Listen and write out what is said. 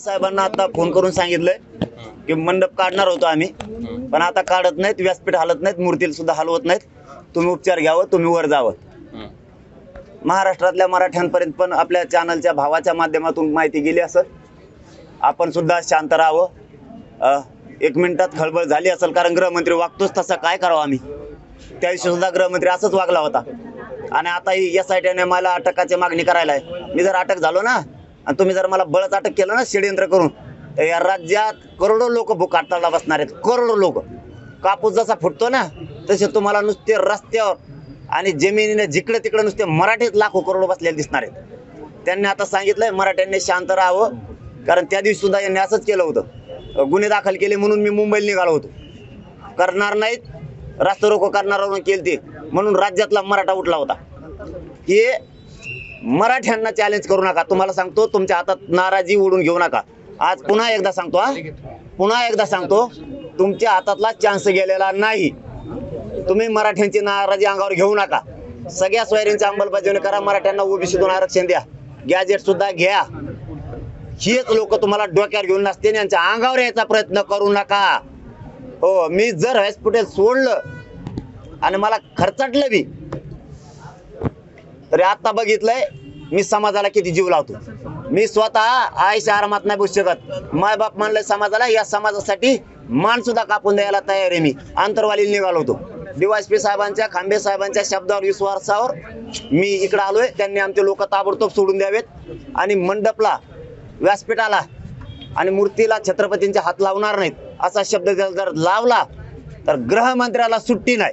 साहेबांना आता फोन करून सांगितलंय की मंडप काढणार होतो आम्ही. पण आता काढत नाहीत व्यासपीठ हलत नाहीत मूर्तीला सुद्धा हलवत नाहीत. तुम्ही उपचार घ्यावं तुम्ही वर जावं. महाराष्ट्रातल्या मराठ्यांपर्यंत पण आपल्या चॅनलच्या भावाच्या माध्यमातून माहिती गेली असेल. आपण सुद्धा शांत राहावं. अ, एक मिनिटात खळबळ झाली असेल कारण गृहमंत्री वागतोच तसा काय करावं आम्ही? त्या दिवशी सुद्धा गृहमंत्री असंच वागला होता. आणि आता ही एस आय टीने मला अटकाची मागणी करायला आहे मी जर अटक झालो ना आणि तुम्ही जर मला बळच अटक केलं ना षडयंत्र करून तर या राज्यात करोडो लोक भूक हडताळला बसणार आहेत करोडो लोक. कापूस जसा फुटतो ना तसे तुम्हाला नुसते रस्त्यावर आणि जमिनीने जिकडे तिकडे नुसते मराठीत लाखो करोडो बसलेले दिसणार आहेत. त्यांनी आता सांगितलंय मराठ्यांनी शांत राहावं कारण त्या दिवशी सुद्धा यांनी असंच केलं होतं. गुन्हे दाखल केले म्हणून मी मुंबईला निघालो होतो. करणार नाहीत रास्ता रोको करणार केली म्हणून राज्यातला मराठा उठला होता. हे मराठ्यांना चॅलेंज करू नका. तुम्हाला सांगतो तुमच्या हातात नाराजी उडून घेऊ नका. आज पुन्हा एकदा सांगतो हा. पुन्हा एकदा सांगतो तुमच्या हातातला चान्स गेलेला नाही. तुम्ही मराठ्यांची नाराजी अंगावर घेऊ नका. सगळ्या सोयरींची अंमलबजावणी करा मराठ्यांना ओबीसीतून आरक्षण द्या. गॅजेट सुद्धा घ्या. हेच लोक तुम्हाला डोक्यावर घेऊन नसते आणि यांच्या अंगावर यायचा प्रयत्न करू नका. हो मी जर हॉस्पिटल सोडलं आणि मला खर्चटलं बी तरी आता बघितलंय मी समाजाला किती जीव लावतो. मी स्वतः आईच्या आरामात नाही बसू शकत. माय बाप म्हणलंय समाजाला या समाजासाठी मान सुद्धा कापून द्यायला तयार आहे मी. आंतरवाली निघालो होतो. डीवायसपी साहेबांच्या खांबे साहेबांच्या शब्दावर विश्वासावर मी इकडे आलोय. त्यांनी आमचे लोक ताबडतोब सोडून द्यावेत. आणि मंडपला व्यासपीठाला आणि मूर्तीला छत्रपतींचे हात लावणार नाहीत असा शब्द जर जर लावला तर गृहमंत्र्याला सुट्टी नाही.